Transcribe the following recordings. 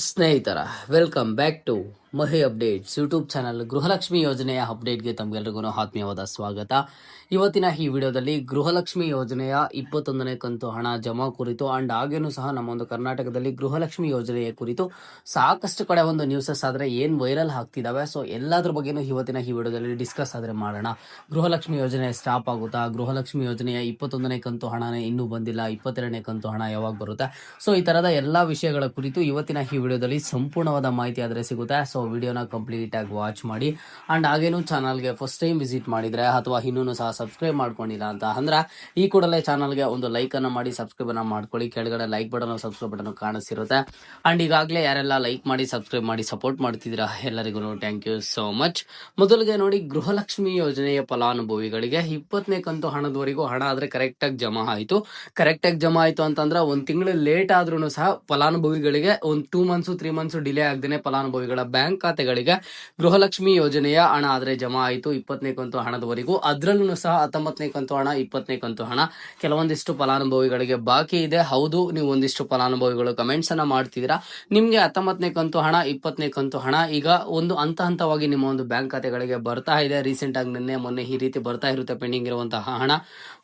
ಸ್ನೇಹಿತರ welcome back to Mahi updates YouTube channel Gruhalakshmi ಯೋಜನೆಯ ಅಪ್ಡೇಟ್ಗೆ ತಮಗೆಲ್ಲರಿಗೂ ಆತ್ಮೀಯವಾದ ಸ್ವಾಗತ. ಇವತ್ತಿನ ಈ ವಿಡಿಯೋದಲ್ಲಿ ಗೃಹಲಕ್ಷ್ಮಿ ಯೋಜನೆಯ ಇಪ್ಪತ್ತೊಂದನೇ ಕಂತು ಹಣ ಜಮಾ ಕುರಿತು ಅಂಡ್ ಹಾಗೇನೂ ಸಹ ನಮ್ಮ ಒಂದು ಕರ್ನಾಟಕದಲ್ಲಿ ಗೃಹಲಕ್ಷ್ಮಿ ಯೋಜನೆಯ ಕುರಿತು ಸಾಕಷ್ಟು ಕಡೆ ಒಂದು ನ್ಯೂಸಸ್ ಆದರೆ ಏನು ವೈರಲ್ ಆಗ್ತಿದ್ದಾವೆ ಸೊ ಎಲ್ಲದ್ರ ಬಗ್ಗೆನೂ ಇವತ್ತಿನ ಈ ವಿಡಿಯೋದಲ್ಲಿ ಡಿಸ್ಕಸ್ ಆದರೆ ಮಾಡೋಣ. ಗೃಹಲಕ್ಷ್ಮಿ ಯೋಜನೆ ಸ್ಟಾಪ್ ಆಗುತ್ತಾ? ಗೃಹಲಕ್ಷ್ಮಿ ಯೋಜನೆಯ ಇಪ್ಪತ್ತೊಂದನೇ ಕಂತು ಹಣನೇ ಇನ್ನೂ ಬಂದಿಲ್ಲ. ಇಪ್ಪತ್ತೆರಡನೇ ಕಂತು ಹಣ ಯಾವಾಗ ಬರುತ್ತೆ? ಸೊ ಈ ತರದ ಎಲ್ಲ ವಿಷಯಗಳ ಕುರಿತು ಇವತ್ತಿನ ಈ ವಿಡಿಯೋದಲ್ಲಿ ಸಂಪೂರ್ಣವಾದ ಮಾಹಿತಿ ಆದರೆ ಸಿಗುತ್ತೆ. ಸೊ ವಿಡಿಯೋನ ಕಂಪ್ಲೀಟ್ ಆಗಿ ವಾಚ್ ಮಾಡಿ. ಅಂಡ್ ಹಾಗೇನು ಚಾನಲ್ಗೆ ಫಸ್ಟ್ ಟೈಮ್ ವಿಸಿಟ್ ಮಾಡಿದ್ರೆ ಅಥವಾ ಇನ್ನೂ ಸಹ ಸಬ್ಸ್ಕ್ರೈಬ್ ಮಾಡ್ಕೊಂಡಿಲ್ಲ ಅಂತ ಅಂದ್ರೆ ಈ ಕೂಡಲೇ ಚಾನಲ್ಗೆ ಒಂದು ಲೈಕ್ ಅನ್ನ ಮಾಡಿ ಸಬ್ಸ್ಕ್ರೈಬ್ ಅನ್ನ ಮಾಡ್ಕೊಳ್ಳಿ. ಕೆಳಗಡೆ ಲೈಕ್ ಬಟನ್ ಸಬ್ಸ್ಕ್ರೈಬ್ ಬಟನ್ ಕಾಣಿಸಿರುತ್ತೆ. ಅಂಡ್ ಈಗಾಗಲೇ ಯಾರೆಲ್ಲ ಲೈಕ್ ಮಾಡಿ ಸಬ್ಸ್ಕ್ರೈಬ್ ಮಾಡಿ ಸಪೋರ್ಟ್ ಮಾಡ್ತಿದ್ದೀರಾ ಎಲ್ಲರಿಗೂ ಥ್ಯಾಂಕ್ ಯು ಸೋ ಮಚ್ ಮೊದಲಿಗೆ ನೋಡಿ ಗೃಹಲಕ್ಷ್ಮಿ ಯೋಜನೆಯ ಫಲಾನುಭವಿಗಳಿಗೆ ಇಪ್ಪತ್ತನೇ ಕಂತು ಹಣದವರೆಗೂ ಹಣ ಆದ್ರೆ ಕರೆಕ್ಟಾಗಿ ಜಮಾ ಆಯಿತು. ಕರೆಕ್ಟಾಗಿ ಜಮಾ ಆಯಿತು ಅಂತಂದ್ರೆ ಒಂದು ತಿಂಗಳು ಲೇಟ್ ಆದ್ರೂ ಸಹ ಫಲಾನುಭವಿಗಳಿಗೆ ಒಂದು two months three months delay ಆಗದೇನೆ ಫಲಾನುಭವಿಗಳ ಬ್ಯಾಂಕ್ ಖಾತೆಗಳಿಗೆ ಗೃಹಲಕ್ಷ್ಮಿ ಯೋಜನೆಯ ಹಣ ಆದ್ರೆ ಜಮಾ ಆಯಿತು, ಇಪ್ಪತ್ತನೇ ಕಂತು ಹಣದವರೆಗೂ. ಅದರಲ್ಲೂ ಸಹ ಹತ್ತೊಂಬತ್ತನೇ ಕಂತು ಹಣ, ಇಪ್ಪತ್ತನೇ ಕಂತು ಹಣ. ಕೆಲವೊಂದಿಷ್ಟು ಫಲಾನುಭವಿಗಳಿಗೆ ಬಾಕಿ ಇದೆ. ಹೌದು, ನೀವು ಒಂದಿಷ್ಟು ಫಲಾನುಭವಿಗಳು ಕಮೆಂಟ್ಸ್ ಅನ್ನ ಮಾಡ್ತಿದ್ದೀರಾ. ನಿಮಗೆ ಹತ್ತೊಂಬತ್ತನೇ ಕಂತು ಹಣ, ಇಪ್ಪತ್ತನೇ ಕಂತು ಹಣ, ಈಗ ಒಂದು ಹಂತ ಹಂತವಾಗಿ ನಿಮ್ಮ ಒಂದು ಬ್ಯಾಂಕ್ ಖಾತೆಗಳಿಗೆ ಬರ್ತಾ ಇದೆ. ರೀಸೆಂಟ್ ಆಗಿ ನಿನ್ನೆ, ಮೊನ್ನೆ ಈ ರೀತಿ ಬರ್ತಾ ಇರುತ್ತೆ ಪೆಂಡಿಂಗ್ ಇರುವಂತಹ ಹಣ.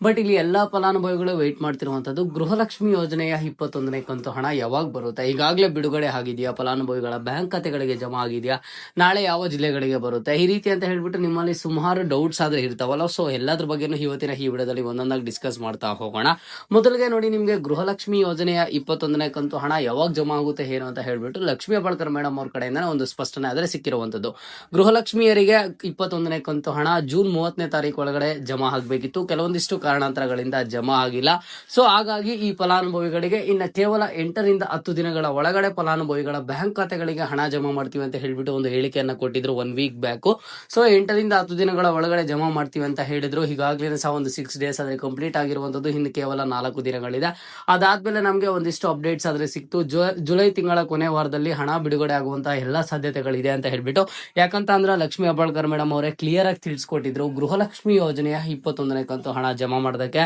ಬಟ್ ಇಲ್ಲಿ ಎಲ್ಲಾ ಫಲಾನುಭವಿಗಳು ವೆಯ್ಟ್ ಮಾಡ್ತಿರುವಂತದ್ದು ಗೃಹಲಕ್ಷ್ಮಿ ಯೋಜನೆಯ ಇಪ್ಪತ್ತೊಂದನೇ ಕಂತು ಹಣ ಯಾವಾಗ ಬರುತ್ತೆ? ಈಗಾಗಲೇ ಬಿಡುಗಡೆ ಆಗಿದೆಯಾ? ಫಲಾನುಭವಿಗಳ ಬ್ಯಾಂಕ್ ಖಾತೆಗಳಿಗೆ ಜಮಾ ಆಗಿದೆಯಾ ನಾಳೆ ಯಾವ ಜಿಲ್ಲೆಗಳಿಗೆ ಬರುತ್ತೆ? ಈ ರೀತಿ ಅಂತ ಹೇಳ್ಬಿಟ್ಟು ನಿಮ್ಮಲ್ಲಿ ಸುಮಾರು ಡೌಟ್ಸ್ ಆದ್ರೆ ಇರ್ತಾವಲ್ಲ. ಸೊ ಎಲ್ಲದ್ರ ಬಗ್ಗೆನೂ ಇವತ್ತಿನ ಈ ವಿಡಿಯೋದಲ್ಲಿ ಒಂದೊಂದಾಗಿ ಡಿಸ್ಕಸ್ ಮಾಡ್ತಾ ಹೋಗೋಣ. ಮೊದಲಿಗೆ ನೋಡಿ ನಿಮಗೆ ಗೃಹಲಕ್ಷ್ಮಿ ಯೋಜನೆಯ ಇಪ್ಪತ್ತೊಂದನೇ ಕಂತು ಹಣ ಯಾವಾಗ ಜಮಾ ಆಗುತ್ತೆ ಏನು ಅಂತ ಹೇಳ್ಬಿಟ್ಟು ಲಕ್ಷ್ಮೀ ಬಳಕರ್ ಮೇಡಮ್ ಅವ್ರ ಕಡೆಯಿಂದ ಒಂದು ಸ್ಪಷ್ಟನೆ ಆದ್ರೆ ಸಿಕ್ಕಿರುವಂತದ್ದು. ಗೃಹಲಕ್ಷ್ಮಿಯರಿಗೆ ಇಪ್ಪತ್ತೊಂದನೇ ಕಂತು ಹಣ ಜೂನ್ ಮೂವತ್ತನೇ ತಾರೀಕು ಒಳಗಡೆ ಜಮಾ ಆಗಬೇಕಿತ್ತು. ಕೆಲವೊಂದಿಷ್ಟು ಕಾರಣಾಂತರಗಳಿಂದ ಜಮಾ ಆಗಿಲ್ಲ. ಸೊ ಹಾಗಾಗಿ ಈ ಫಲಾನುಭವಿಗಳಿಗೆ ಇನ್ನ ಕೇವಲ ಎಂಟರಿಂದ ಹತ್ತು ದಿನಗಳ ಒಳಗಡೆ ಫಲಾನುಭವಿಗಳ ಬ್ಯಾಂಕ್ ಖಾತೆಗಳಿಗೆ ಹಣ ಜಮಾ ಮಾಡ್ತೀವಿ ಅಂತ ಹೇಳ್ಬಿಟ್ಟು ಒಂದು ಹೇಳಿಕೆಯನ್ನ ಕೊಟ್ಟಿದ್ರು ಒನ್ ವೀಕ್ ಬ್ಯಾಕ್ ಸೊ ಎಂಟರಿಂದ ಹತ್ತು ದಿನಗಳ ಒಳಗಡೆ ಜಮಾ ಮಾಡ್ತೀವಿ ಅಂತ ಹೇಳಿದ್ರು. ಈಗಾಗಲೇ ಸಹ ಒಂದು ಸಿಕ್ಸ್ ಡೇಸ್ ಆದ್ರೆ ಕಂಪ್ಲೀಟ್ ಆಗಿರುವಂತದ್ದು ಇನ್ನು ಕೇವಲ ನಾಲ್ಕು ದಿನಗಳಿದೆ. ಅದಾದ್ಮೇಲೆ ನಮಗೆ ಒಂದಿಷ್ಟು ಅಪ್ಡೇಟ್ಸ್ ಆದ್ರೆ ಸಿಕ್ತು. ಜುಲೈ ತಿಂಗಳ ಕೊನೆ ವಾರದಲ್ಲಿ ಹಣ ಬಿಡುಗಡೆ ಆಗುವಂತಹ ಎಲ್ಲಾ ಸಾಧ್ಯತೆಗಳಿದೆ ಅಂತ ಹೇಳ್ಬಿಟ್ಟು. ಯಾಕಂತ ಅಂದ್ರೆ ಲಕ್ಷ್ಮೀ ಹೆಬ್ಬಾಳ್ಕರ್ ಮೇಡಮ್ ಅವರೇ ಕ್ಲಿಯರ್ ಆಗಿ ತಿಳಿಸ್ಕೊಟ್ಟಿದ್ರು. ಗೃಹಲಕ್ಷ್ಮಿ ಯೋಜನೆಯ ಇಪ್ಪತ್ತೊಂದನೇ ಕಂತು ಹಣ ಜಮಾ ಮಾಡೋದಕ್ಕೆ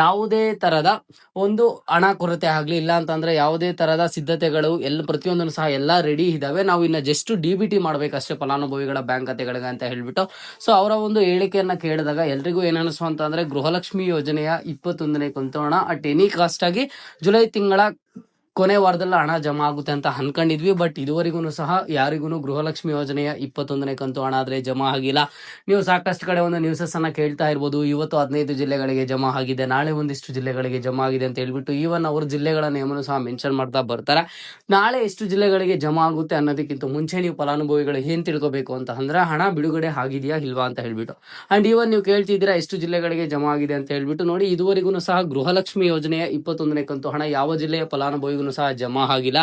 ಯಾವುದೇ ತರದ ಒಂದು ಹಣ ಕೊರತೆ ಆಗ್ಲಿ, ಇಲ್ಲ ಅಂತಂದ್ರೆ ಯಾವುದೇ ತರದ ಸಿದ್ಧತೆಗಳು ಎಲ್ಲ ಪ್ರತಿಯೊಂದನ್ನು ಸಹ ಎಲ್ಲಾ ರೆಡಿ ಇದಾವೆ ನಾವು ಇನ್ನ ಜಸ್ಟ್ ಡಿ ಬಿ ಟಿ ಮಾಡ್ಬೇಕಷ್ಟೇ ಫಲಾನುಭವಿಗಳ ಬ್ಯಾಂಕ್ ಖಾತೆಗಳಿಗೆ ಅಂತ ಹೇಳ್ಬಿಟ್ಟು. ಸೊ ಅವರ ಒಂದು ಹೇಳಿಕೆಯನ್ನ ಕೇಳಿದಾಗ ಎಲ್ರಿಗೂ ಏನನ್ನಿಸ್ತು ಅಂತಂದ್ರೆ ಗೃಹಲಕ್ಷ್ಮಿ ಯೋಜನೆಯ ಇಪ್ಪತ್ತೊಂದನೇ ಕುಂತೋಣ. ಅಟ್ ಎನಿ ಕಾಸ್ಟ್ ಆಗಿ ಜುಲೈ ತಿಂಗಳ ಕೊನೆ ವಾರದಲ್ಲಿ ಹಣ ಜಮಾ ಆಗುತ್ತೆ ಅಂತ ಅನ್ಕೊಂಡಿದ್ವಿ, ಬಟ್ ಇದುವರೆಗೂ ಸಹ ಯಾರಿಗೂ ಗೃಹಲಕ್ಷ್ಮಿ ಯೋಜನೆಯ ಇಪ್ಪತ್ತೊಂದನೇ ಕಂತು ಹಣ ಆದ್ರೆ ಜಮಾ ಆಗಿಲ್ಲ. ನೀವು ಸಾಕಷ್ಟು ಕಡೆ ಒಂದು ನ್ಯೂಸಸ್ ಅನ್ನ ಕೇಳ್ತಾ ಇರ್ಬೋದು, ಇವತ್ತು ಹದಿನೈದು ಜಿಲ್ಲೆಗಳಿಗೆ ಜಮಾ ಆಗಿದೆ, ನಾಳೆ ಒಂದಿಷ್ಟು ಜಿಲ್ಲೆಗಳಿಗೆ ಜಮಾ ಆಗಿದೆ ಅಂತ ಹೇಳ್ಬಿಟ್ಟು ಈವನ್ ಅವ್ರ ಜಿಲ್ಲೆಗಳ ನೇಮನು ಸಹ ಮೆನ್ಷನ್ ಮಾಡ್ತಾ ಬರ್ತಾರೆ. ನಾಳೆ ಎಷ್ಟು ಜಿಲ್ಲೆಗಳಿಗೆ ಜಮಾ ಆಗುತ್ತೆ ಅನ್ನೋದಕ್ಕಿಂತ ಮುಂಚೆ ನೀವು ಫಲಾನುಭವಿಗಳು ಏನ್ ತಿಳ್ಕೋಬೇಕು ಅಂತ ಅಂದ್ರೆ ಹಣ ಬಿಡುಗಡೆ ಆಗಿದೆಯಾ ಇಲ್ವಾ ಅಂತ ಹೇಳ್ಬಿಟ್ಟು. ಅಂಡ್ ಈವನ್ ನೀವು ಕೇಳ್ತಿದ್ದೀರಾ ಎಷ್ಟು ಜಿಲ್ಲೆಗಳಿಗೆ ಜಮಾ ಆಗಿದೆ ಅಂತ ಹೇಳ್ಬಿಟ್ಟು ನೋಡಿ ಇದುವರೆಗೂ ಸಹ ಗೃಹಲಕ್ಷ್ಮಿ ಯೋಜನೆಯ ಇಪ್ಪತ್ತೊಂದನೇ ಕಂತು ಹಣ ಯಾವ ಜಿಲ್ಲೆಯ ಫಲಾನುಭವಿಗೂ ಸಹ ಜಮಾ ಆಗಿಲ್ಲ.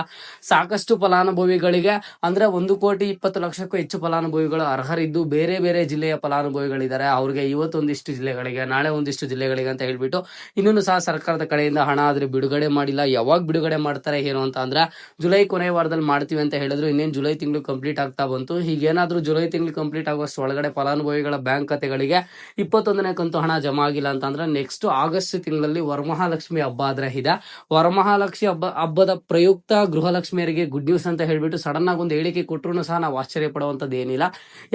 ಸಾಕಷ್ಟು ಫಲಾನುಭವಿಗಳಿಗೆ, ಅಂದ್ರೆ ಒಂದು ಕೋಟಿ ಇಪ್ಪತ್ತು ಲಕ್ಷಕ್ಕೂ ಹೆಚ್ಚು ಫಲಾನುಭವಿಗಳು ಅರ್ಹರಿದ್ದು ಬೇರೆ ಬೇರೆ ಜಿಲ್ಲೆಯ ಫಲಾನುಭವಿಗಳಿದ್ದಾರೆ. ಅವ್ರಿಗೆ ಇವತ್ತೊಂದಿಷ್ಟು ಜಿಲ್ಲೆಗಳಿಗೆ, ನಾಳೆ ಒಂದಿಷ್ಟು ಜಿಲ್ಲೆಗಳಿಗೆ ಅಂತ ಹೇಳ್ಬಿಟ್ಟು ಇನ್ನೂ ಸಹ ಸರ್ಕಾರದ ಕಡೆಯಿಂದ ಹಣ ಆದ್ರೆ ಬಿಡುಗಡೆ ಮಾಡಿಲ್ಲ. ಯಾವಾಗ ಬಿಡುಗಡೆ ಮಾಡ್ತಾರೆ ಏನು ಅಂತ ಅಂದ್ರೆ ಜುಲೈ ಕೊನೆ ವಾರದಲ್ಲಿ ಮಾಡ್ತೀವಿ ಅಂತ ಹೇಳಿದ್ರು. ಇನ್ನೇನು ಜುಲೈ ತಿಂಗಳು ಕಂಪ್ಲೀಟ್ ಆಗ್ತಾ ಬಂತು. ಹೀಗೇನಾದ್ರೂ ಜುಲೈ ತಿಂಗಳು ಕಂಪ್ಲೀಟ್ ಆಗುವಷ್ಟು ಒಳಗಡೆ ಫಲಾನುಭವಿಗಳ ಬ್ಯಾಂಕ್ ಖಾತೆಗಳಿಗೆ ಇಪ್ಪತ್ತೊಂದನೇ ಕಂತು ಹಣ ಜಮಾ ಆಗಿಲ್ಲ ಅಂತಂದ್ರೆ ನೆಕ್ಸ್ಟ್ ಆಗಸ್ಟ್ ತಿಂಗಳಲ್ಲಿ ವರಮಹಾಲಕ್ಷ್ಮಿ ಹಬ್ಬ ಆದ್ರೆ ಇದೆ. ವರಮಹಾಲಕ್ಷ್ಮಿ ಹಬ್ಬ ಹಬ್ಬದ ಪ್ರಯುಕ್ತ ಗೃಹಲಕ್ಷ್ಮಿಯರಿಗೆ ಗುಡ್ ನ್ಯೂಸ್ ಅಂತ ಹೇಳ್ಬಿಟ್ಟು ಸಡನ್ ಆಗಿ ಒಂದು ಹೇಳಿಕೆ ಕೊಟ್ಟರು ಸಹ ನಾವು ಆಶ್ಚರ್ಯ ಪಡುವಂತದ್ದು ಏನಿಲ್ಲ.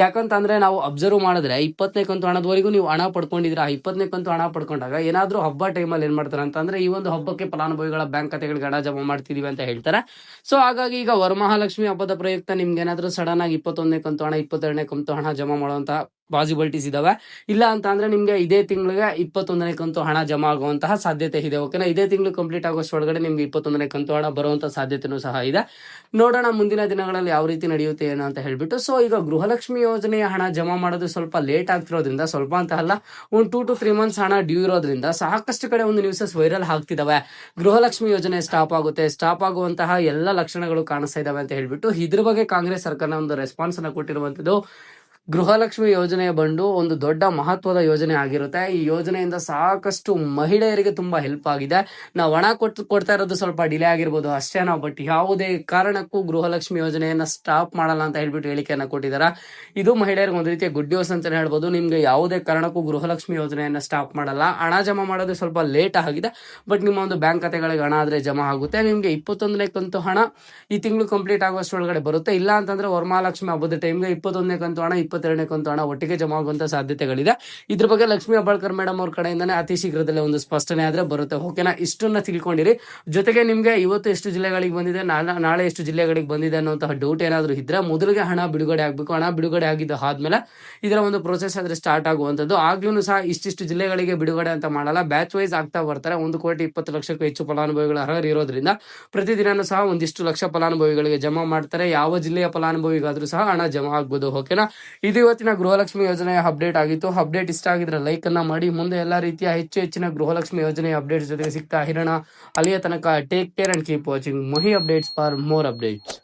ಯಾಕಂತಂದ್ರೆ ನಾವು ಅಬ್ಸರ್ವ್ ಮಾಡಿದ್ರೆ ಇಪ್ಪತ್ತನೇ ಕಂತು ಹಣದವರೆಗೂ ನೀವು ಹಣ ಪಡ್ಕೊಂಡಿದ್ರ ಆ ಇಪ್ಪತ್ತನೇ ಕಂತು ಹಣ ಪಡ್ಕೊಂಡಾಗ ಏನಾದ್ರೂ ಹಬ್ಬ ಟೈಮಲ್ಲಿ ಏನ್ ಮಾಡ್ತಾರೆ ಅಂತಂದ್ರೆ ಈ ಒಂದು ಹಬ್ಬಕ್ಕೆ ಫಲಾನುಭವಿಗಳ ಬ್ಯಾಂಕ್ ಖಾತೆಗಳಿಗೆ ಹಣ ಜಮಾ ಮಾಡ್ತಿದೀವಿ ಅಂತ ಹೇಳ್ತಾರೆ. ಸೊ ಹಾಗಾಗಿ ಈಗ ವರಮಹಾಲಕ್ಷ್ಮಿ ಹಬ್ಬದ ಪ್ರಯುಕ್ತ ನಿಮ್ಗೆ ಏನಾದ್ರೂ ಸಡನ್ ಆಗಿ ಇಪ್ಪತ್ತೊಂದನೇ ಕಂತು ಹಣ, ಇಪ್ಪತ್ತೆರಡನೇ ಕಂತು ಹಣ ಜಮಾ ಮಾಡುವಂತ ಪಾಸಿಬಿಲಿಟೀಸ್ ಇದಾವೆ. ಇಲ್ಲ ಅಂತ ಅಂದ್ರೆ ನಿಮ್ಗೆ ಇದೇ ತಿಂಗಳಿಗೆ ಇಪ್ಪತ್ತೊಂದನೇ ಕಂತು ಹಣ ಜಮಾ ಆಗುವಂತಹ ಸಾಧ್ಯತೆ ಇದೆ. ಓಕೆನಾ? ಇದೇ ತಿಂಗಳು ಕಂಪ್ಲೀಟ್ ಆಗೋಷ್ಟು ಒಳಗಡೆ ನಿಮ್ಗೆ ಇಪ್ಪತ್ತೊಂದನೇ ಕಂತು ಹಣ ಬರುವಂತ ಸಾಧ್ಯತೆನೂ ಸಹ ಇದೆ. ನೋಡೋಣ ಮುಂದಿನ ದಿನಗಳಲ್ಲಿ ಯಾವ ರೀತಿ ನಡೆಯುತ್ತೆ ಏನೋ ಅಂತ ಹೇಳ್ಬಿಟ್ಟು. ಸೊ ಈಗ ಗೃಹಲಕ್ಷ್ಮಿ ಯೋಜನೆಯ ಹಣ ಜಮಾ ಮಾಡೋದು ಸ್ವಲ್ಪ ಲೇಟ್ ಆಗ್ತಿರೋದ್ರಿಂದ, ಸ್ವಲ್ಪ ಅಂತ ಅಲ್ಲ, ಒಂದು ಟೂ ಟು ತ್ರೀ ಮಂತ್ಸ್ ಹಣ ಡ್ಯೂ ಇರೋದ್ರಿಂದ ಸಾಕಷ್ಟು ಕಡೆ ಒಂದು ನ್ಯೂಸಸ್ ವೈರಲ್ ಆಗ್ತಿದಾವೆ. ಗೃಹಲಕ್ಷ್ಮಿ ಯೋಜನೆ ಸ್ಟಾಪ್ ಆಗುತ್ತೆ. ಸ್ಟಾಪ್ ಆಗುವಂತಹ ಎಲ್ಲ ಲಕ್ಷಣಗಳು ಕಾಣಿಸ್ತಾ ಇದಾವೆ ಅಂತ ಹೇಳ್ಬಿಟ್ಟು, ಇದ್ರ ಬಗ್ಗೆ ಕಾಂಗ್ರೆಸ್ ಸರ್ಕಾರನ ಒಂದು ರೆಸ್ಪಾನ್ಸ್ ಅನ್ನ ಕೊಟ್ಟಿರುವಂತದ್ದು ಗೃಹಲಕ್ಷ್ಮಿ ಯೋಜನೆ ಬಂದು ಒಂದು ದೊಡ್ಡ ಮಹತ್ವದ ಯೋಜನೆ ಆಗಿರುತ್ತೆ. ಈ ಯೋಜನೆಯಿಂದ ಸಾಕಷ್ಟು ಮಹಿಳೆಯರಿಗೆ ತುಂಬಾ ಹೆಲ್ಪ್ ಆಗಿದೆ. ನಾವು ಹಣ ಕೊಟ್ಟು ಕೊಡ್ತಾ ಇರೋದು ಸ್ವಲ್ಪ ಡಿಲೇ ಆಗಿರ್ಬೋದು. ಅಷ್ಟೇ ನಾವು ಬಟ್ ಯಾವುದೇ ಕಾರಣಕ್ಕೂ ಗೃಹಲಕ್ಷ್ಮಿ ಯೋಜನೆಯನ್ನ ಸ್ಟಾಪ್ ಮಾಡಲ್ಲ ಅಂತ ಹೇಳ್ಬಿಟ್ಟು ಹೇಳಿಕೆಯನ್ನ ಕೊಟ್ಟಿದ್ದಾರೆ ಇದು ಮಹಿಳೆಯರಿಗೆ ಒಂದು ರೀತಿಯ ಗುಡ್ ನ್ಯೂಸ್ ಅಂತಾನೆ ಹೇಳ್ಬೋದು. ನಿಮ್ಗೆ ಯಾವುದೇ ಕಾರಣಕ್ಕೂ ಗೃಹಲಕ್ಷ್ಮಿ ಯೋಜನೆಯನ್ನ ಸ್ಟಾಪ್ ಮಾಡಲ್ಲ. ಹಣ ಜಮಾ ಮಾಡೋದು ಸ್ವಲ್ಪ ಲೇಟ್ ಆಗಿದೆ ಬಟ್ ನಿಮ್ಮ ಒಂದು ಬ್ಯಾಂಕ್ ಖಾತೆಗಳಿಗೆ ಹಣ ಆದ್ರೆ ಜಮಾ ಆಗುತ್ತೆ. ನಿಮ್ಗೆ ಇಪ್ಪತ್ತೊಂದನೇ ಕಂತು ಹಣ ಈ ತಿಂಗಳು ಕಂಪ್ಲೀಟ್ ಆಗುವಷ್ಟರೊಳಗಡೆ ಬರುತ್ತೆ. ಇಲ್ಲ ಅಂತಂದ್ರೆ ವರಮಹಾಲಕ್ಷ್ಮಿ ಹಬ್ಬದ ಟೈಮ್ಗೆ ಇಪ್ಪತ್ತೊಂದನೇ ಕಂತು ಹಣ ಇಪ್ಪತ್ತೆರಡನೇ ಕಂತು ಹಣ ಒಟ್ಟಿಗೆ ಜಮಾ ಆಗುವಂತ ಸಾಧ್ಯತೆಗಳಿದೆ. ಇದ್ರ ಬಗ್ಗೆ ಲಕ್ಷ್ಮೀ ಹೆಬ್ಬಾಳ್ಕರ್ ಮೇಡಮ್ ಅವ್ರ ಕಡೆಯಿಂದಾನೆ ಅತಿ ಶೀಘ್ರದಲ್ಲೇ ಒಂದು ಸ್ಪಷ್ಟನೆ ಆದ್ರೆ ಬರುತ್ತೆ. ಓಕೆನಾ? ಇಷ್ಟನ್ನ ತಿಳ್ಕೊಂಡಿರಿ. ಜೊತೆಗೆ ನಿಮ್ಗೆ ಇವತ್ತು ಎಷ್ಟು ಜಿಲ್ಲೆಗಳಿಗೆ ಬಂದಿದೆ, ನಾಳೆ ಎಷ್ಟು ಜಿಲ್ಲೆಗಳಿಗೆ ಬಂದಿದೆ ಅನ್ನೋಂತಹ ಡೌಟ್ ಏನಾದರೂ ಇದ್ರೆ ಮೊದಲಿಗೆ ಹಣ ಬಿಡುಗಡೆ ಆಗಬೇಕು. ಹಣ ಬಿಡುಗಡೆ ಆಗಿದ್ದು ಆದ್ಮೇಲೆ ಇದರ ಒಂದು ಪ್ರೊಸೆಸ್ ಆದ್ರೆ ಸ್ಟಾರ್ಟ್ ಆಗುವಂಥದ್ದು. ಆಗ್ಲೂ ಸಹ ಇಷ್ಟಿಷ್ಟು ಜಿಲ್ಲೆಗಳಿಗೆ ಬಿಡುಗಡೆ ಅಂತ ಮಾಡಲ್ಲ. ಬ್ಯಾಚ್ ವೈಸ್ ಆಗ್ತಾ ಬರ್ತಾರೆ. ಒಂದು ಕೋಟಿ ಇಪ್ಪತ್ತು ಲಕ್ಷಕ್ಕೂ ಹೆಚ್ಚು ಫಲಾನುಭವಿಗಳ ಅರ್ಹರು ಇರೋದ್ರಿಂದ ಪ್ರತಿದಿನನೂ ಸಹ ಒಂದಿಷ್ಟು ಲಕ್ಷ ಫಲಾನುಭವಿಗಳಿಗೆ ಜಮಾ ಮಾಡ್ತಾರೆ. ಯಾವ ಜಿಲ್ಲೆಯ ಫಲಾನುಭವಿಗಾದ್ರೂ ಸಹ ಹಣ ಜಮಾ ಆಗ್ಬೋದು. ಓಕೆನಾ? ಇದು ಇವತ್ತಿನ ಗೃಹಲಕ್ಷ್ಮಿ ಯೋಜನೆಯ ಅಪ್ಡೇಟ್ ಆಗಿತ್ತು. ಅಪ್ಡೇಟ್ ಇಷ್ಟ ಆಗಿದ್ರೆ ಲೈಕ್ ಅನ್ನ ಮಾಡಿ. ಮುಂದೆ ಎಲ್ಲಾ ರೀತಿಯ ಹೆಚ್ಚು ಹೆಚ್ಚಿನ ಗೃಹಲಕ್ಷ್ಮಿ ಯೋಜನೆ ಅಪ್ಡೇಟ್ಸ್ ಜೊತೆಗೆ ಸಿಗ್ತಾ ಇರೋಣ. ಅಲ್ಲಿಯ ತನಕ take care and keep watching Mahi updates for more updates